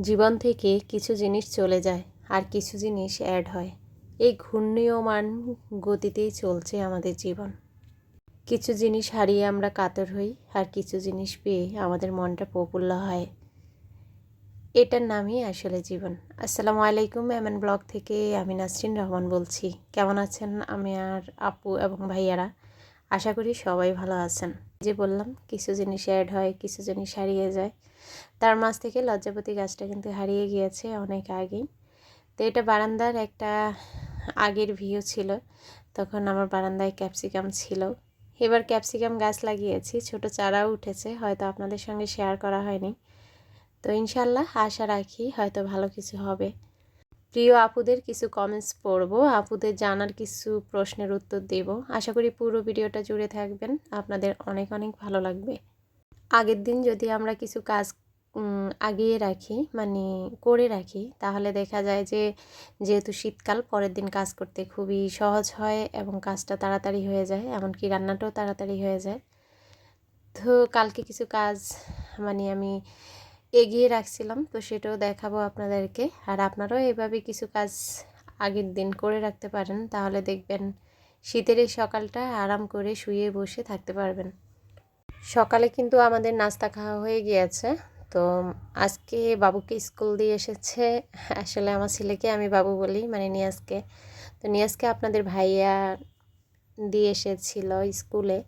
জীবন থেকে কিছু জিনিস চলে যায় আর কিছু জিনিস অ্যাড হয়। এই ঘূর্ণীয়মান গতিতেই চলছে আমাদের জীবন। কিছু জিনিস হারিয়ে আমরা কাতর হই আর কিছু জিনিস পেয়ে আমাদের মনটা প্রফুল্ল হয়। এটার নামই আসলে জীবন। আসসালামু আলাইকুম, এমএন ব্লগ থেকে আমি নাসরিন রহমান বলছি। কেমন আছেন আমি আর আপু এবং ভাইয়ারা? আশা করি সবাই ভালো আছেন। যে বললাম, কিছু জিনিস অ্যাড হয়, কিছু জিনিস হারিয়ে যায়। তার মাঝ থেকে লজ্জাপতি গাছটা কিন্তু হারিয়ে গিয়েছে অনেক আগেই। তো এটা বারান্দার একটা আগের ভিউ ছিল। তখন আমার বারান্দায় ক্যাপসিকাম ছিল। এবার ক্যাপসিকাম গাছ লাগিয়েছি, ছোট চারাও উঠেছে, হয়তো আপনাদের সঙ্গে শেয়ার করা হয়নি। তো ইনশাল্লাহ আশা রাখি হয়তো ভালো কিছু হবে। প্রিয় আপুদের কিছু কমেন্টস পড়ব। আপুদের জানার কিছু প্রশ্নের উত্তর দেব। আশা করি পুরো ভিডিওটা জুড়ে থাকবেন। আপনাদের অনেক অনেক ভালো লাগবে। আগের দিন যদি আমরা কিছু কাজ আগিয়ে রাখি মানে করে রাখি, তাহলে দেখা যায় যে, যেহেতু শীতকাল, পরের দিন কাজ করতে খুবই সহজ হয় এবং কাজটা তাড়াতাড়ি হয়ে যায়, এমনকি রান্নাটাও তাড়াতাড়ি হয়ে যায়। তো কালকে কিছু কাজ মানে আমি এগিয়ে রাখছিলাম, তো সেটাও দেখাবো আপনাদেরকে। আর আপনারাও এভাবে কিছু কাজ আগের দিন করে রাখতে পারেন, তাহলে দেখবেন শীতের এই সকালটা আরাম করে শুয়ে বসে থাকতে পারবেন। সকালে কিন্তু আমাদের নাস্তা খাওয়া হয়ে গিয়েছে, তো আজকে বাবুকে স্কুল দিয়ে এসেছে। আসলে আমার ছেলেকে আমি বাবু বলি মানে নিয়াজকে। তো নিয়াজকে আপনাদের ভাইয়া দিয়ে এসেছিল স্কুলে।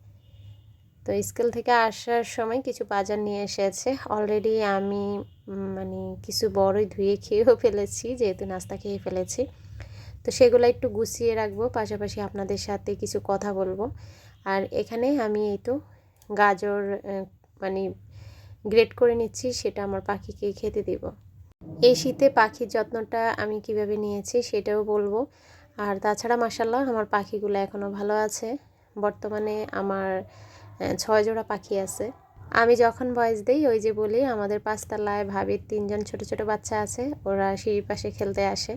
তো স্কুল থেকে আসার সময় কিছু বাজার নিয়ে এসেছে। অলরেডি আমি মানে কিছু বড়ই ধুয়ে খেয়েও ফেলেছি, যেহেতু নাস্তা খেয়ে ফেলেছি। তো সেগুলো একটু গুছিয়ে রাখব, পাশাপাশি আপনাদের সাথে কিছু কথা বলব। আর এখানে আমি এই তো গাজর মানে গ্রেট করে নিচ্ছি, সেটা আমার পাখিকে খেতে দেব। এই শীতে পাখির যত্নটা আমি কীভাবে নিয়েছি সেটাও বলব। আর তাছাড়া মাসাল্লাহ আমার পাখিগুলো এখনও ভালো আছে। বর্তমানে আমার ছয় জোড়া পাখি আছে। আমি যখন বয়স দিই, ওই যে বলি, আমাদের পাঁচতলায় ভাবির তিনজন ছোট ছোট বাচ্চা আছে, ওরা সিঁড়ির পাশে খেলতে আসে।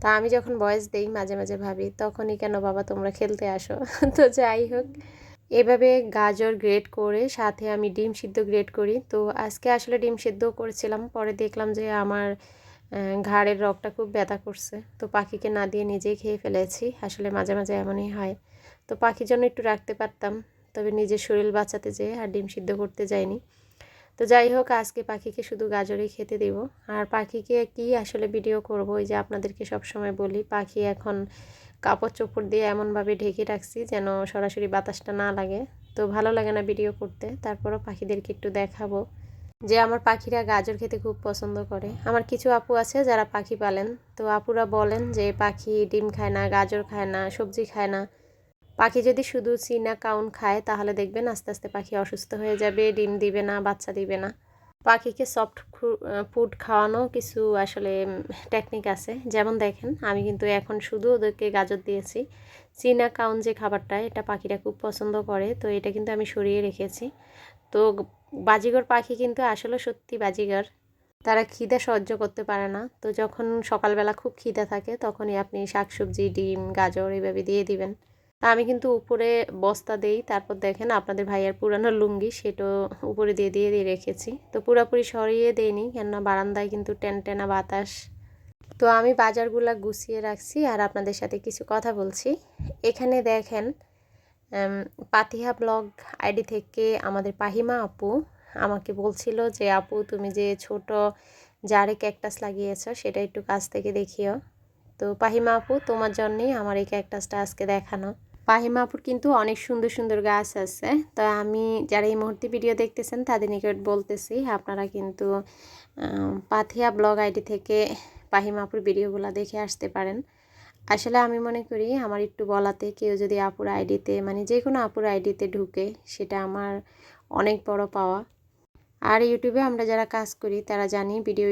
তা আমি যখন বয়স দিই মাঝে মাঝে ভাবি, তখনই কেন বাবা তোমরা খেলতে আসো? তো যাই হোক, এভাবে গাজর গ্রেট করে, সাথে আমি ডিম সিদ্ধ গ্রেট করি। তো আজকে আসলে ডিম সিদ্ধ করেছিলাম, পরে দেখলাম যে আমার ঘাড়ের রগটা খুব ব্যথা করছে। তো পাখিকে না দিয়ে নিজেই খেয়ে ফেলেছি, আসলে মাঝে মাঝে এমনই হয়। তো পাখির জন্য একটু রাখতে পারতাম। তবে নিজের শরীর বাঁচাতে যেয়ে আর ডিম সিদ্ধ করতে যাইনি। তো যাই হোক, আজকে পাখিকে শুধু গাজরই খেতে দেব। আর পাখিকে কি আসলে ভিডিও করব, ওই যে আপনাদেরকে সবসময় বলি, পাখি এখন কাপড় চোপড় দিয়ে এমনভাবে ঢেকে রাখছি যেন সরাসরি বাতাসটা না লাগে। তো ভালো লাগে না ভিডিও করতে, তারপরও পাখিদেরকে একটু দেখাবো যে আমার পাখিরা গাজর খেতে খুব পছন্দ করে। আমার কিছু আপু আছে যারা পাখি পালেন। তো আপুরা বলেন যে পাখি ডিম খায় না, গাজর খায় না, সবজি খায় না। পাখি যদি শুধু চিনা কাউন খায়, তাহলে দেখবেন আস্তে আস্তে পাখি অসুস্থ হয়ে যাবে, ডিম দিবে না, বাচ্চা দিবে না। পাখিকে সফট ফুড খাওয়ানো কিছু আসলে টেকনিক আছে। যেমন দেখেন, আমি কিন্তু এখন শুধু ওদেরকে গাজর দিয়েছি। চীনা কাউন যে খাবারটা, এটা পাখিরা খুব পছন্দ করে, তো এটা কিন্তু আমি সরিয়ে রেখেছি। তো বাজিগর পাখি কিন্তু আসলে সত্যি বাজিগর। তারা খিদে সহ্য করতে পারে না। তো যখন সকালবেলা খুব খিদে থাকে, তখনই আপনি শাকসবজি, ডিম, গাজর এইভাবে দিয়ে দিবেন। আমি কিন্তু উপরে বস্তা দেই। তারপর দেখেন আপনাদের ভাইয়ার পুরানো লুঙ্গি, সেটা উপরে দিয়ে দিয়ে দিয়ে রেখেছি। তো পুরোপুরি সরিয়ে দেয়নি কেননা বারান্দায় কিন্তু টেনা বাতাস। তো আমি বাজারগুলা গুছিয়ে রাখছি আর আপনাদের সাথে কিছু কথা বলছি। এখানে দেখেন পাতিহা ব্লগ আইডি থেকে আমাদের পাহিমা আপু আমাকে বলছিল যে, আপু, তুমি যে ছোট জারে ক্যাকটাস লাগিয়েছ, সেটা একটু কাছ থেকে দেখিও। তো পাহিমা আপু, তোমার জন্যেই আমার এই ক্যাকটাসটা আজকে দেখানো। পাহিমাপুর কিন্তু অনেক সুন্দর সুন্দর গাছ আছে। তো আমি যারা এই মুহূর্তে ভিডিও দেখতেছেন, তাদের নিকট বলতেছি, আপনারা কিন্তু পাথিয়া ব্লগ আইডি থেকে পাহিমাপুর ভিডিওগুলো দেখে আসতে পারেন। আসলে আমি মনে করি, আমার একটু বলাতে কেউ যদি আপুর আইডিতে মানে যে কোনো আপুর আইডিতে ঢুকে, সেটা আমার অনেক বড় পাওয়া। আর ইউটিউবে আমরা যারা কাজ করি, তারা জানি ভিডিও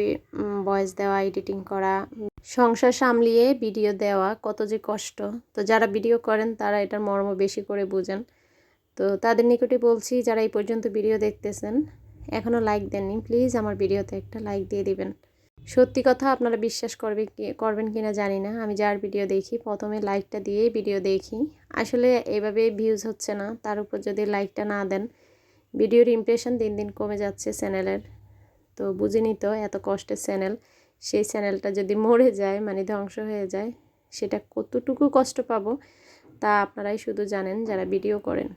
ভয়েস দেওয়া এডিটিং করা, সংসার সামলিয়ে ভিডিও দেওয়া কত যে কষ্ট। তো যারা ভিডিও করেন, তারা এটার মর্ম বেশি করে বুঝেন। তো তাদের নিকটে বলছি, যারা এই পর্যন্ত ভিডিও দেখতেছেন, এখনও লাইক দেননি প্লিজ আমার ভিডিওতে একটা লাইক দিয়ে দিবেন। সত্যি কথা আপনারা বিশ্বাস করবে করবেন কি না জানি না। আমি যার ভিডিও দেখি, প্রথমে লাইকটা দিয়ে ভিডিও দেখি। আসলে এভাবে ভিউজ হচ্ছে না। তার উপর যদি লাইকটা না দেন ভিডিওর ইমপ্রেশন দিন দিন কমে যাচ্ছে চ্যানেলের। তো বুঝিনি তো এত কষ্টের চ্যানেল। সেই চ্যানেলটা যদি মরে যায় মানে ধ্বংস হয়ে যায়, সেটা কতটুকু কষ্ট পাবো তা আপনারাই শুধু জানেন যারা ভিডিও করেন।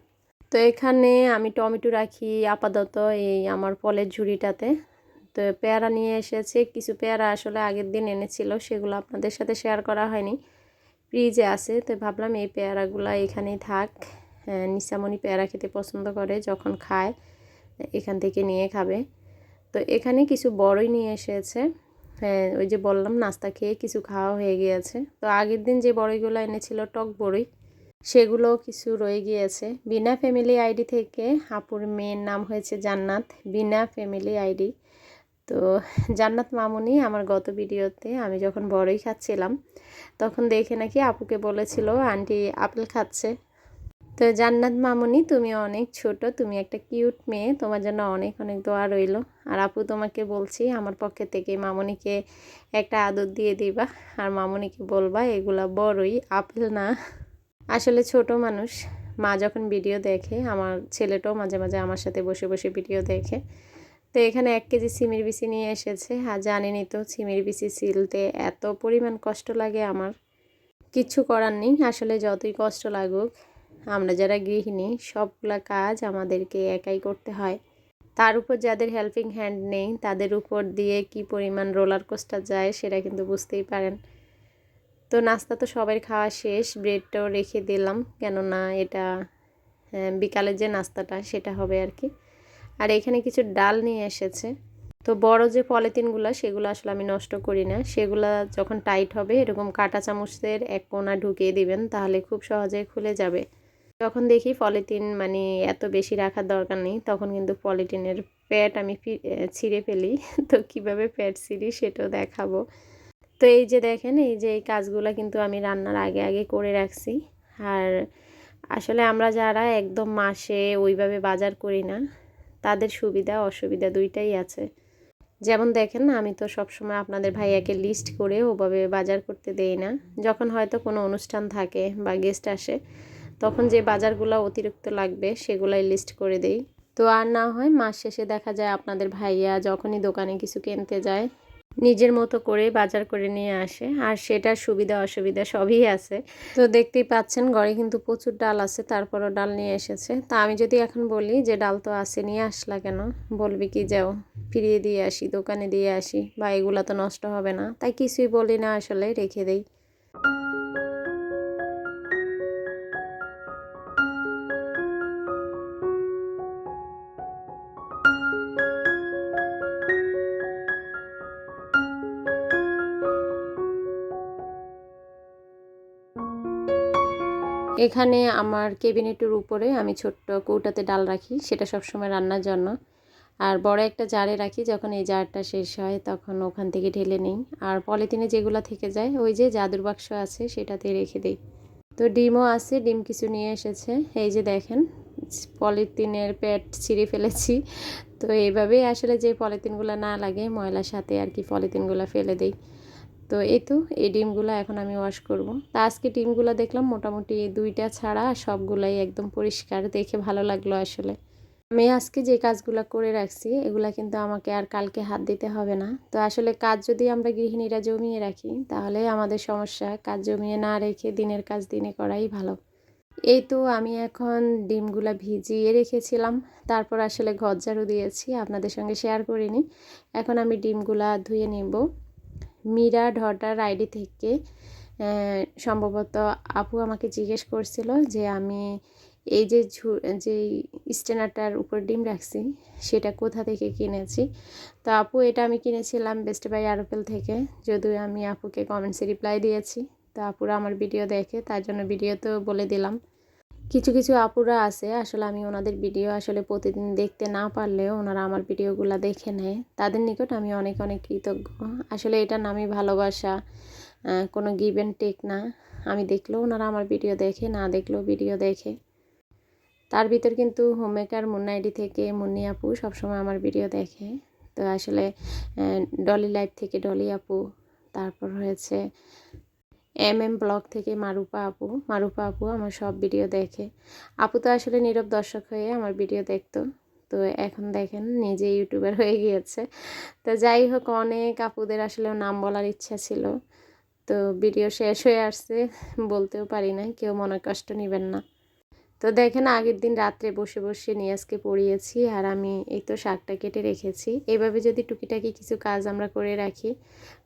তো এখানে আমি টমেটো রাখি আপাতত এই আমার ফলের ঝুড়িটাতে। তো পেয়ারা নিয়ে এসেছে। কিছু পেয়ারা আসলে আগের দিন এনেছিল, সেগুলো আপনাদের সাথে শেয়ার করা হয়নি। ফ্রিজে আছে, তো ভাবলাম এই পেয়ারাগুলো এখানেই থাক। নিশামণি পেয়ারা খেতে পছন্দ করে যখন খায়, এখান থেকে নিয়ে খাবে। তো এখানে কিছু বড়ই নিয়ে এসেছে। হ্যাঁ ওই যে বললাম, নাস্তা খেয়ে কিছু খাওয়া হয়ে গিয়েছে। তো আগের দিন যে বড়ইগুলো এনেছিল, টক বড়ই সেগুলো কিছু রয়ে গিয়েছে। বিনা ফ্যামিলি আইডি থেকে হাপুর মেয়ের নাম হয়েছে জান্নাত, বিনা ফ্যামিলি আইডি। তো জান্নাত মামুনি আমার গত ভিডিওতে আমি যখন বড়ই খাচ্ছিলাম, তখন দেখে নাকি আপুকে বলেছিল, আন্টি, আপেল খাচ্ছে। তো জান্নাত মামুনি, তুমি অনেক ছোট, তুমি একটা কিউট মেয়ে, তোমার জন্য অনেক অনেক দোয়া রইল। আর আপু, তোমাকে বলছি, আমার পক্ষে থেকে মামুনিকে একটা আদর দিয়ে দিবা। আর মামুনিকে বলবা, এগুলা বড়ই আপেল না। আসলে ছোট মানুষ, মা যখন ভিডিও দেখে, আমার ছেলেটাও মাঝে মাঝে আমার সাথে বসে বসে ভিডিও দেখে। তো এখানে এক কেজি সিমির বিচি নিয়ে এসেছে। আর জানিনি তো, সিমির বিচি সিলতে এত পরিমাণ কষ্ট লাগে আমার। কিচ্ছু করার নেই, আসলে যতই কষ্ট লাগুক। আমরা যারা গৃহিণী সবগুলা কাজ আমাদেরকে একাই করতে হয়। তার উপর যাদের হেল্পিং হ্যান্ড নেই তাদের উপর দিয়ে কি পরিমাণ রোলার কোস্টার যায় সেটা কিন্তু বুঝতেই পারেন। তো নাস্তা তো সবাই খাওয়া শেষ ব্রেডটাও রেখে দিলাম কেননা এটা হ্যাঁ, বিকালের যে নাস্তাটা সেটা হবে আর কি। আর এখানে কিছু ডাল নিয়ে এসেছে। তো বড় যে পলিথিনগুলো সেগুলো আসলে আমি নষ্ট করি না। সেগুলো যখন টাইট হবে এরকম কাঁটা চামচের এক কোনা ঢুকিয়ে দিবেন তাহলে খুব সহজে খুলে যাবে। যখন দেখি পলিথিন মানে এত বেশি রাখার দরকার নেই, তখন কিন্তু পলিথিনের প্যাট আমি ছিঁড়ে ফেলি। তো কীভাবে প্যাট ছিঁড়ি সেটাও দেখাবো। তো এই যে দেখেন, এই যে এই কাজগুলো কিন্তু আমি রান্নার আগে আগে করে রাখছি। আর আসলে আমরা যারা একদম মাসে ওইভাবে বাজার করি না, তাদের সুবিধা, অসুবিধা দুইটাই আছে। যেমন দেখেন আমি তো সবসময় আপনাদের ভাইয়াকে লিস্ট করে ওভাবে বাজার করতে দেই না। যখন হয়তো কোনো অনুষ্ঠান থাকে বা গেস্ট আসে তখন যে বাজারগুলো অতিরিক্ত লাগবে সেগুলাই লিস্ট করে দেই। তো আর না হয় মাস শেষে দেখা যায় আপনাদের ভাইয়া যখনই দোকানে কিছু কিনতে যায়, নিজের মতো করে বাজার করে নিয়ে আসে। আর সেটার সুবিধা অসুবিধা সবই আছে। তো দেখতেই পাচ্ছেন ঘরে কিন্তু প্রচুর ডাল আছে, তারপরও ডাল নিয়ে এসেছে। তা আমি যদি এখন বলি যে ডাল তো আছে, নিয়ে আসলা কেন? বলবি কি যাও, ফিরিয়ে দিয়ে আসি, দোকানে দিয়ে আসি, বা এগুলা তো নষ্ট হবে না। তাই কিছুই বলি না আসলে, রেখে দেই। এখানে আমার কেবিনেটের উপরে আমি ছোট্ট কৌটাতে ডাল রাখি, সেটা সবসময় রান্নার জন্য। আর বড় একটা জারে রাখি, যখন এই জারটা শেষ হয় তখন ওখান থেকে ঢেলে নিই। আর পলিথিনে যেগুলো থেকে যায়, ওই যে জাদুর বাক্স আছে সেটাতে রেখে দিই। তো ডিমও আছে, ডিম কিছু নিয়ে এসেছে। এই যে দেখেন, পলিথিনের প্যাট ছিঁড়ে ফেলেছি। তো এইভাবেই আসলে যে পলিথিনগুলো না লাগে, ময়লার সাথে আর কি পলিথিনগুলো ফেলে দিই। তো এই তো, এই ডিমগুলো এখন আমি ওয়াশ করব। তা আজকে ডিমগুলো দেখলাম মোটামুটি দুইটা ছাড়া সবগুলাই একদম পরিষ্কার, দেখে ভালো লাগল আসলে। আমি আজকে যে কাজগুলো করে রাখছি, এগুলা কিন্তু আমাকে আর কালকে হাত দিতে হবে না। তো আসলে কাজ যদি আমরা গৃহিণীরা জমিয়ে রাখি, তাহলে আমাদের সমস্যা, কাজ জমিয়ে না রেখে দিনের কাজ দিনে করাই ভালো। এই তো আমি এখন ডিমগুলা ভিজিয়ে রেখেছিলাম, তারপর আসলে ঘর ঝাড়ু দিয়েছি, আপনাদের সঙ্গে শেয়ার করিনি এখন আমি ডিমগুলা ধুয়ে নিব। মীরা ঢটার আইডি থেকে সম্ভবত আপু আমাকে জিজ্ঞেস করছিল যে আমি এই যে যে স্টেনারটার উপর ডিম রাখছি, সেটা কোথা থেকে কিনেছি? তো আপু, এটা আমি কিনেছিলাম বেস্ট বাই আরপেল থেকে, যদিও আমি আপুকে কমেন্টসে রিপ্লাই দিয়েছি। তো আপুরা আমার ভিডিও দেখে, তার জন্য ভিডিও তো বলে দিলাম। কিছু কিছু আপুরা আছে, আসলে আমি ওনাদের ভিডিও আসলে প্রতিদিন দেখতে না পারলেও ওনারা আমার ভিডিওগুলো দেখে নেয়। তাদের নিকট আমি অনেক অনেক কৃতজ্ঞ। আসলে এটা নামই ভালোবাসা কোনো গিভ অ্যান্ড টেক না। আমি দেখলেও ওনারা আমার ভিডিও দেখে, না দেখলেও ভিডিও দেখে। তার ভিতর কিন্তু হোমমেকার মুন্নাইডি থেকে মুন্নি আপু সবসময় আমার ভিডিও দেখে। তো আসলে ডলি লাইফ থেকে ডলি আপু। তারপর হয়েছে এম এম ব্লগ থেকে মারুপা আপু। মারুপা আপু আমার সব ভিডিও দেখে। আপু তো আসলে নীরব দর্শক হয়ে আমার ভিডিও দেখতো। তো এখন দেখেন, নিজে ইউটিউবার হয়ে গিয়েছে। তো যাই হোক, অনেক আপুদের আসলে নাম বলার ইচ্ছা ছিল। তো ভিডিও শেষ হয়ে আসছে, বলতেও পারি না কেউ মনে কষ্ট নেবেন না। তো দেখেন আগের দিন রাত্রে বসে বসে নিয়াজকে পড়িয়েছি আর আমি এই তো শাকটা কেটে রেখেছি। এইভাবে যদি টুকিটাকি কিছু কাজ আমরা করে রাখি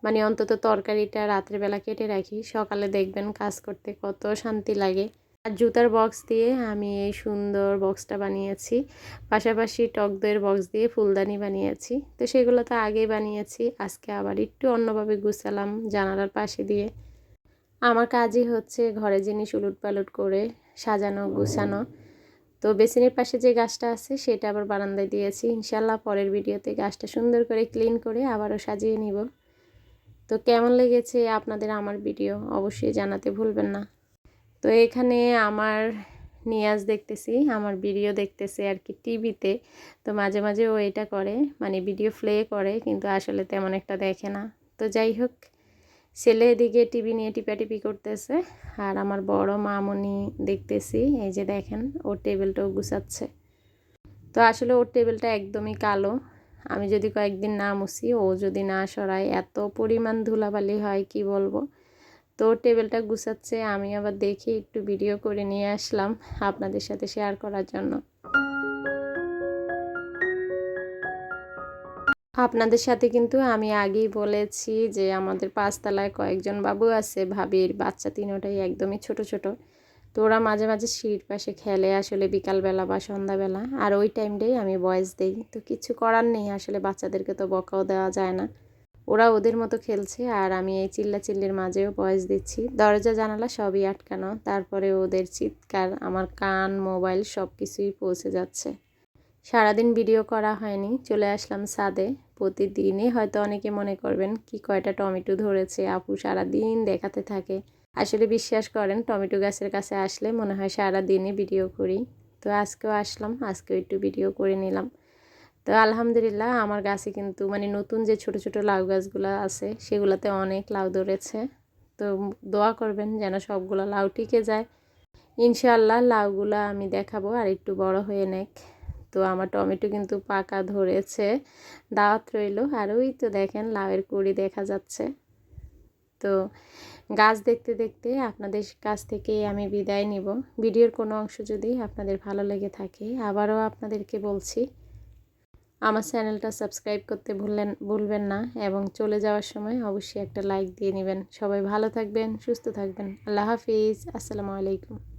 মানে অন্তত তরকারিটা রাত্রেবেলা কেটে রাখি, সকালে দেখবেন কাজ করতে কত শান্তি লাগে। আর জুতার বক্স দিয়ে আমি এই সুন্দর বক্সটা বানিয়েছি, পাশাপাশি টক দইয়ের বক্স দিয়ে ফুলদানি বানিয়েছি। তো সেগুলো তো আগেই বানিয়েছি, আজকে আবার একটু অন্যভাবে গুছালাম জানালার পাশে দিয়ে। আমার কাজই হচ্ছে ঘরে জিনিস উলুট পালট করে সাজানো, গুছানো। তো বেসিনের পাশে যে গাছটা আছে, সেটা আবার বারান্দায় দিয়েছি। ইনশাল্লাহ পরের ভিডিওতে গাছটা সুন্দর করে ক্লিন করে আবারও সাজিয়ে নিব। তো কেমন লেগেছে আপনাদের আমার ভিডিও? অবশ্যই জানাতে ভুলবেন না। তো এখানে আমার নিয়াজ দেখতেছি, আমার ভিডিও দেখতেছে আর কি টিভিতে। তো মাঝে মাঝে ও এটা করে মানে ভিডিও প্লে করে, কিন্তু আসলে তেমন একটা দেখে না। তো যাই হোক ছেলে এদিকে টিভি নিয়ে টিপাটিপি করতেছে, আর আমার বড় মামনি দেখতেছি, এই যে দেখেন, ওর টেবিলটাও গুছাচ্ছে। তো আসলে ওর টেবিলটা একদমই কালো। আমি যদি কয়েকদিন না মুছি, ও যদি না সরায়, এত পরিমাণ ধুলাবালি হয়, কি বলব? তো টেবিলটা গুছাচ্ছে, আমি আবার দেখি, একটু ভিডিও করে নিয়ে আসলাম আপনাদের সাথে শেয়ার করার জন্য। আপনাদের সাথে কিন্তু আমি আগেই বলেছি যে আমাদের পাঁচতলায় কয়েকজন বাবু আছে, ভাবির বাচ্চা তিনোটাই একদমই ছোট ছোট। তো ওরা মাঝে মাঝে সিঁড়ির পাশে খেলে আসলে বিকালবেলা বা সন্ধ্যাবেলা। আর ওই টাইমটাই আমি বয়স দিই। তো কিছু করার নেই, আসলে বাচ্চাদেরকে তো বকাও দেওয়া যায় না। ওরা ওদের মতো খেলছে আর আমি এই চিল্লা চিল্লির মাঝেও বয়স দিচ্ছি। দরজা, জানালা সবই আটকানো। তারপরে ওদের চিৎকার, আমার কান, মোবাইল সব কিছুই পৌঁছে যাচ্ছে। সারাদিন ভিডিও করা হয়নি। চলে আসলাম সাদে। প্রতিদিনই হয়তো অনেকে মনে করবেন, কি কয়টা টমেটো ধরেছে, আপু সারাদিন দেখাতে থাকে। আসলে বিশ্বাস করেন, টমেটো গাছের কাছে আসলে মনে হয় সারাদিনই ভিডিও করি। তো আজকেও আসলাম, আজকেও একটু ভিডিও করে নিলাম। তো আলহামদুলিল্লাহ আমার গাছে কিন্তু মানে নতুন যে ছোট ছোট লাউ গাছগুলো আছে, সেগুলোতে অনেক লাউ ধরেছে। তো দোয়া করবেন যেন সবগুলো লাউ টিকে যায়। ইনশাআল্লাহ লাউগুলো আমি দেখাবো আর একটু বড় হয়ে নেক। তো আমার টমেটো কিন্তু পাকা ধরেছে। দাওয়াত রইল। আর ওই তো দেখেন, লাউয়ের কুড়ি দেখা যাচ্ছে। তো গাছ দেখতে দেখতে আপনাদের কাছ থেকে আমি বিদায় নিব। ভিডিওর কোনো অংশ যদি আপনাদের ভালো লেগে থাকে, আবারও আপনাদেরকে বলছি, আমার চ্যানেলটা সাবস্ক্রাইব করতে ভুললেন, ভুলবেন না এবং চলে যাওয়ার সময় অবশ্যই একটা লাইক দিয়ে নেবেন। সবাই ভালো থাকবেন, সুস্থ থাকবেন। আল্লাহ হাফিজ। আসসালামু আলাইকুম।